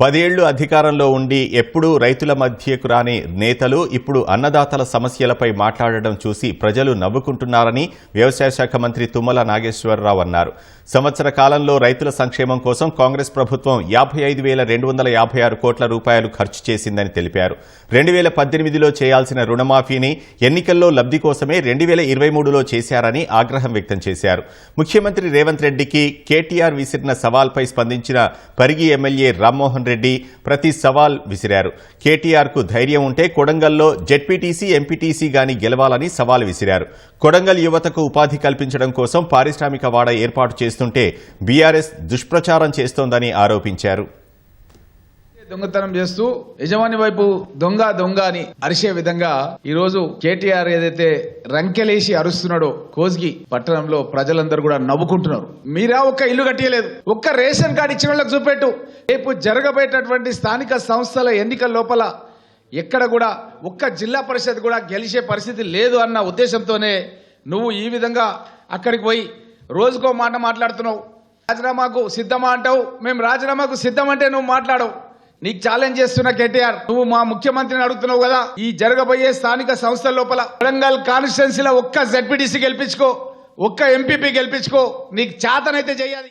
పదేళ్ళు అధికారంలో ఉండి ఎప్పుడూ రైతుల మధ్యకు రాని నేతలు ఇప్పుడు అన్నదాతల సమస్యలపై మాట్లాడడం చూసి ప్రజలు నవ్వుకుంటున్నారని వ్యవసాయ శాఖ మంత్రి తుమ్మల నాగేశ్వరరావు అన్నారు. సంవత్సర కాలంలో రైతుల సంక్షేమం కోసం కాంగ్రెస్ ప్రభుత్వం యాభై ఐదు వేల రెండు వందల యాభై ఆరు కోట్ల రూపాయలు ఖర్చు చేసిందని తెలిపారు. రెండు వేల పద్దెనిమిదిలో చేయాల్సిన రుణమాఫీని ఎన్నికల్లో లబ్ధి కోసమే రెండు వేల ఇరవై మూడులో చేశారని ఆగ్రహం వ్యక్తం చేశారు. ముఖ్యమంత్రి రేవంత్ రెడ్డికి కేటీఆర్ విసిరిన సవాల్పై స్పందించిన పరిగి ఎమ్మెల్యే రామ్మోహన్ రెడ్డి ప్రతి సవాల్ విసిరారు. కేటీఆర్కు ధైర్యం ఉంటే కొడంగల్లో జెడ్పీటీసీ ఎంపీటీసీ గాని గెలవాలని సవాల్ విసిరారు. కొడంగల్ యువతకు ఉపాధి కల్పించడం కోసం పారిశ్రామిక వాడ ఏర్పాటు చేస్తుంటే బీఆర్ఎస్ దుష్ప్రచారం చేస్తోందని ఆరోపించారు. దొంగతనం చేస్తూ యజమాని వైపు దొంగ దొంగ అని అరిసే విధంగా ఈ రోజు కేటీఆర్ ఏదైతే రంకెలేసి అరుస్తున్నాడో కోజ్గి పట్టణంలో ప్రజలందరూ కూడా నవ్వుకుంటున్నారు. మీరా ఒక్క ఇల్లు కట్టియలేదు. ఒక్క రేషన్ కార్డు ఇచ్చిన వాళ్ళకి చూపెట్టు. రేపు జరగబోయేటటువంటి స్థానిక సంస్థల ఎన్నికల లోపల ఎక్కడ కూడా ఒక్క జిల్లా పరిషత్ కూడా గెలిచే పరిస్థితి లేదు అన్న ఉద్దేశంతోనే నువ్వు ఈ విధంగా అక్కడికి పోయి రోజుకో మాట మాట్లాడుతున్నావు. రాజీనామాకు సిద్ధమా అంటావు? మేము రాజీనామాకు సిద్ధం అంటే నువ్వు మాట్లాడవు. నీకు ఛాలెంజ్ చేస్తున్న కేటీఆర్ నువ్వు మా ముఖ్యమంత్రిని అడుగుతున్నావు కదా ఈ జరగబోయే స్థానిక సంస్థల లోపల వరంగల్ కాన్స్టిట్యున్సీలో ఒక్క జెడ్పీటీసీ గెలిపించుకో ఒక్క ఎంపీపీ గెలిపించుకో నీకు చేతనైతే చేయాలి.